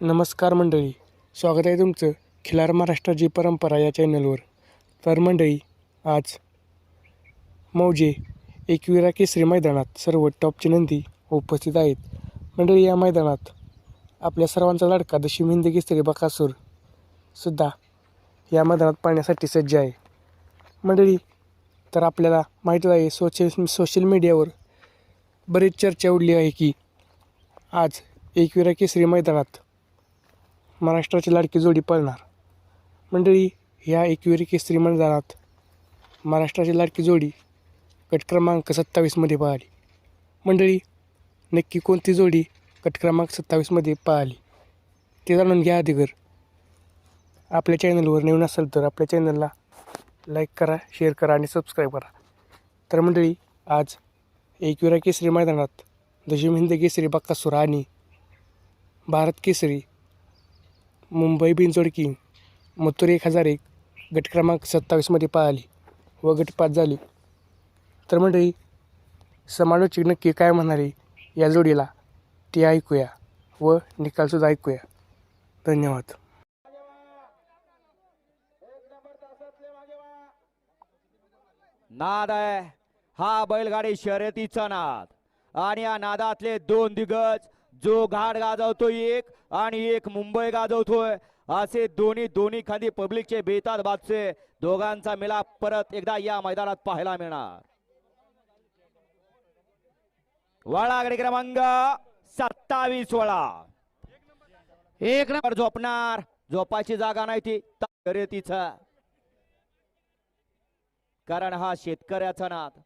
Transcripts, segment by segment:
नमस्कार मंडळी स्वागत आहे तुमचं खिलार महाराष्ट्राची परंपरा या चॅनलवर. तर मंडळी आज मौजे एकविरा केसरी मैदानात सर्व टॉपची नंदी उपस्थित आहेत. मंडळी या मैदानात आपल्या सर्वांचा लाडका दशी हिंद केसरी बकासूर सुद्धा या मैदानात पाहण्यासाठी सज्ज आहे. मंडळी तर आपल्याला माहीतच आहे सोशल सोशल मीडियावर बरीच चर्चा उडली आहे की आज एकविरा केसरी मैदानात महाराष्ट्राची लाडकी जोडी पळणार. मंडळी ह्या एकविरी केसरी मैदानात महाराष्ट्राची लाडकी जोडी गट क्रमांक सत्तावीसमध्ये पळाली. मंडळी नक्की कोणती जोडी गट क्रमांक सत्तावीसमध्ये पळाली? ते जाणून घ्या अधिगर आपल्या चॅनलवर नवीन असेल तर आपल्या चॅनलला लाईक करा शेअर करा आणि सबस्क्राईब करा. तर मंडळी आज एकविरा केसरी मैदानात दशम हिंद केसरी बक्कासूर आणि भारत केसरी मुंबई बिनजोड किंग मथुर एक हजार एक गट क्रमांक सत्तावीसमध्ये पळाली व गट पाच झाली. तर मंडळी समालोचक नक्की काय म्हणाले या जोडीला ते ऐकूया व निकालसुद्धा ऐकूया. धन्यवाद. नाद आहे. हा बैलगाडी शर्यतीचा नाद. आणि या नादातले दोन दिग्गज जो घाट गाजवतो एक आणि एक मुंबई गाजवतोय. असे दोन्ही दोन्ही खांदी पब्लिकचे बेतात बाजचे. दोघांचा मिलाप परत एकदा या मैदानात पाहायला मिळणार. वळागडी क्रमांक सत्तावीस वळा. एक नंबर झोपणार. झोपायची जागा नाही ती. शर्यतीचा कारण हा शेतकऱ्याचा नाद.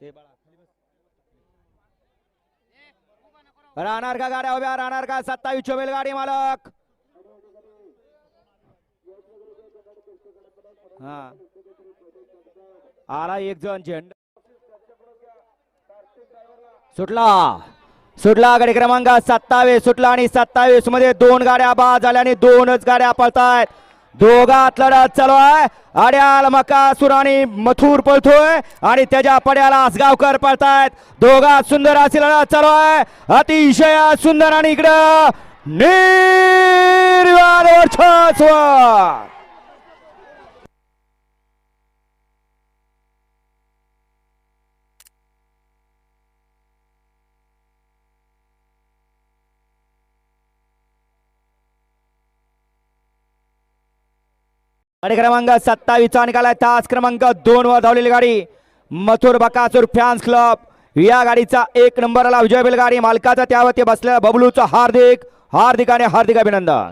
ते बाळा, राहणार का गाड्या उभ्या? राहणार का सत्तावीस चोबेल गाडी मालक? हा. आला एक जण झेंडा. सुटला. सुटला गाडी क्रमांक सत्तावीस. सुटला आणि सत्तावीसमध्ये दोन गाड्या बाद झाल्या आणि दोनच गाड्या पळतायत. दोघात लढत चालू आहे. अड्याल मकासूर आणि मथुर पळतोय आणि त्याच्या पड्याला आसगावकर पळतायत. दोघात सुंदर अशी लढत चालू आहे. अतिशय सुंदर आणि इकडं निर्वाद आणि गाडी क्रमांक सत्तावीसचा निकालाय. तास क्रमांक दोन वर धावलेली गाडी. Mathur Bakasur fans club. या गाडीचा एक नंबरला विजय गाडी मालकाचा त्यावरती बसलेला बबलूचं हार्दिक हार्दिक आणि हार्दिक अभिनंदन.